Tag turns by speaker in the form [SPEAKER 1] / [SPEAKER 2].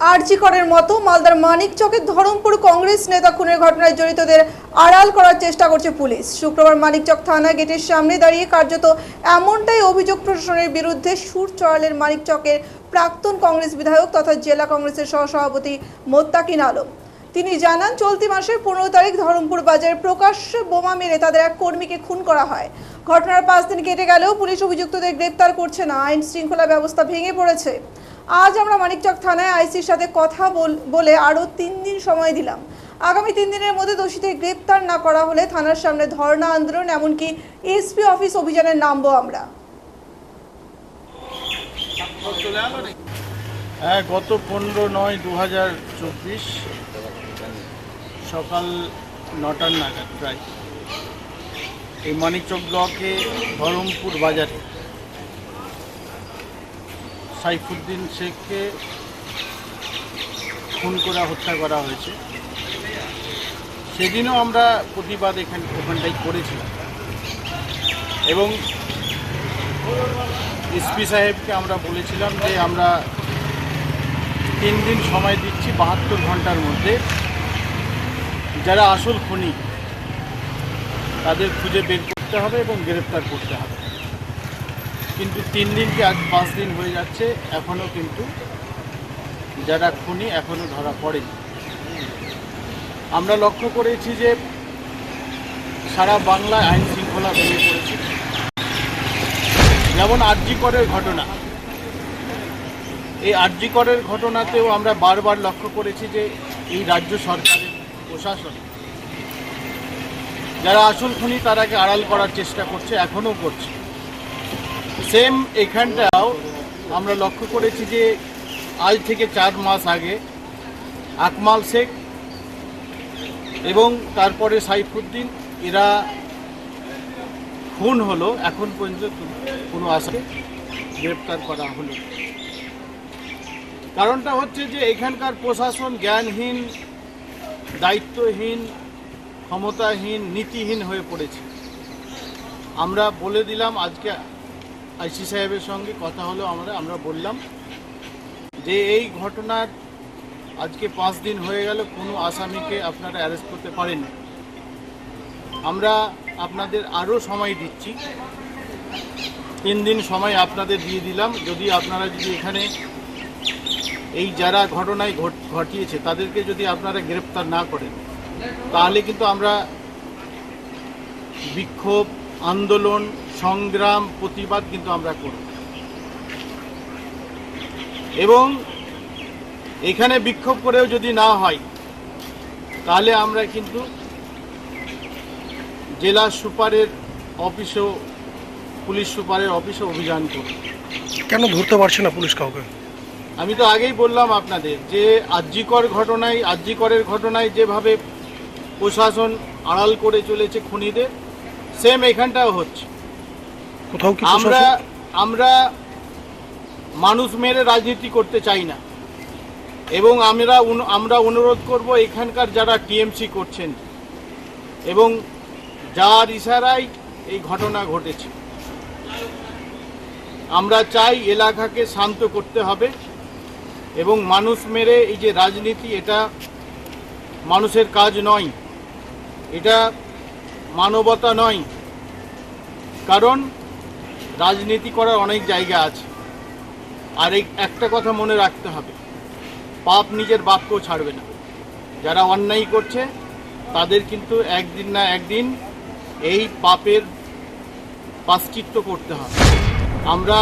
[SPEAKER 1] আরজি করের মতো মালদার মানিক চকের ধরমপুর কংগ্রেস নেতা খুনের ঘটনায় জড়িতদের আড়াল করার চেষ্টা করছে পুলিশ। শুক্রবার মানিকচক থানা গেটের সামনে দাঁড়িয়ে কার্যত এমনটাই অভিযোগ প্রশাসনের বিরুদ্ধে সুর চড়ালের মানিকচকের প্রাক্তন কংগ্রেস বিধায়ক তথা জেলা কংগ্রেসের সহসভাপতি মোত্তাকিন আলম। তিনি জানান, চলতি মাসের পনেরো তারিখ ধরমপুর বাজারে প্রকাশ্যে বোমা মেরে তাদের এক কর্মীকে খুন করা হয়। ঘটনার পাঁচ দিন কেটে গেলেও পুলিশ অভিযুক্তদের গ্রেপ্তার করছে না। আইন শৃঙ্খলা ব্যবস্থা ভেঙে পড়েছে। আজ আমরা মানিকচক থানায় আইসির সাথে কথা বল- আরও তিন দিন সময় দিলাম। আগামী তিন দিনের মধ্যে দোষীদের গ্রেপ্তার না করা হলে থানার সামনে ধর্ণা আন্দোলন, এমনকি এসপি অফিস অভিযানে নামবো আমরা।
[SPEAKER 2] হ্যাঁ গত পনেরো নয় দু হাজার চব্বিশ সকাল নটার নাগাদ প্রায় এই মানিকচক ব্লকে ধরমপুর বাজারে সাইফুদ্দিন শেখকে খুন করে হত্যা করা হয়েছে। সেদিনও আমরা প্রতিবাদ এখানে ওখানটাই করেছিলাম। এবং এসপি সাহেবকে আমরা বলেছিলাম যে আমরা তিন দিন সময় দিচ্ছি বাহাত্তর ঘণ্টার মধ্যে। যারা আসল খুনি, তাদের খুঁজে বের করতে হবে এবং গ্রেপ্তার করতে হবে। কিন্তু তিন দিন কি আজ পাঁচ দিন হয়ে যাচ্ছে এখনও কিন্তু যারা খুনি এখনও ধরা পড়েনি। আমরা লক্ষ্য করেছি যে সারা বাংলায় আইন শৃঙ্খলা ভেঙে পড়েছে। যেমন আরজি করের ঘটনা। এই আরজি করের ঘটনাতেও আমরা বারবার লক্ষ্য করেছি যে এই রাজ্য সরকারের প্রশাসন, যারা আসল খুনি তারাকে আড়াল করার চেষ্টা করছে এখনও করছে। সেম এখানটাও আমরা লক্ষ্য করেছি যে আজ থেকে চার মাস আগে আকমাল শেখ এবং তারপরে সাইফুদ্দিন, এরা খুন হলো, এখন পর্যন্ত কোনো আসাকে গ্রেপ্তার করা হলো কারণটা হচ্ছে যে এখানকার প্রশাসন জ্ঞানহীন, দায়িত্বহীন, ক্ষমতাহীন, নীতিহীন হয়ে পড়েছে। আমরা বলে দিলাম আজকে আইসি সাহেবের সঙ্গে কথা হলো আমরা আমরা বললাম যে এই ঘটনার আজকে পাঁচ দিন হয়ে গেল, কোনো আসামিকে আপনারা অ্যারেস্ট করতে পারেননি। আমরা আপনাদের আরও সময় দিচ্ছি। তিন দিন সময় আপনাদের দিয়ে দিলাম। যদি আপনারা যদি এখানে এই যারা ঘটনায় ঘট- ঘটিয়েছে, তাদেরকে যদি আপনারা গ্রেপ্তার না করেন, তাহলে কিন্তু আমরা বিক্ষোভ আন্দোলন সংগ্রাম প্রতিবাদ কিন্তু আমরা করব এবং এখানে বিক্ষোভ করেও যদি না হয় তাহলে আমরা কিন্তু জেলা সুপারের অফিসেও পুলিশ সুপারের অফিসে অভিযান করব
[SPEAKER 3] কেন ধরতে পারছে না পুলিশ কাউকে?
[SPEAKER 2] আমি তো আগেই বললাম আপনাদের যে আর্যিকর ঘটনায় আর্যিকরের ঘটনায় যেভাবে প্রশাসন আড়াল করে চলেছে খুনিদের সেম এখানটাও হচ্ছে।
[SPEAKER 3] কোথাও কি
[SPEAKER 2] আমরা আমরা মানুষ মেরে রাজনীতি করতে চাই না। এবং আমরা আমরা অনুরোধ করব এখানকার যারা টিএমসি করছেন এবং যার ইশারায় এই ঘটনা ঘটেছে। আমরা চাই এলাকাকে শান্ত করতে হবে এবং মানুষ মেরে এই যে রাজনীতি এটা মানুষের কাজ নয়। এটা মানবতা নয়, কারণ রাজনীতি করার অনেক জায়গা আছে। আর এই একটা কথা মনে রাখতে হবে, পাপ নিজের বাপকেও ছাড়বে না। যারা অন্যায় করছে, তাদের কিন্তু একদিন না একদিন এই পাপের পাশ্চিত্য করতে হবে। আমরা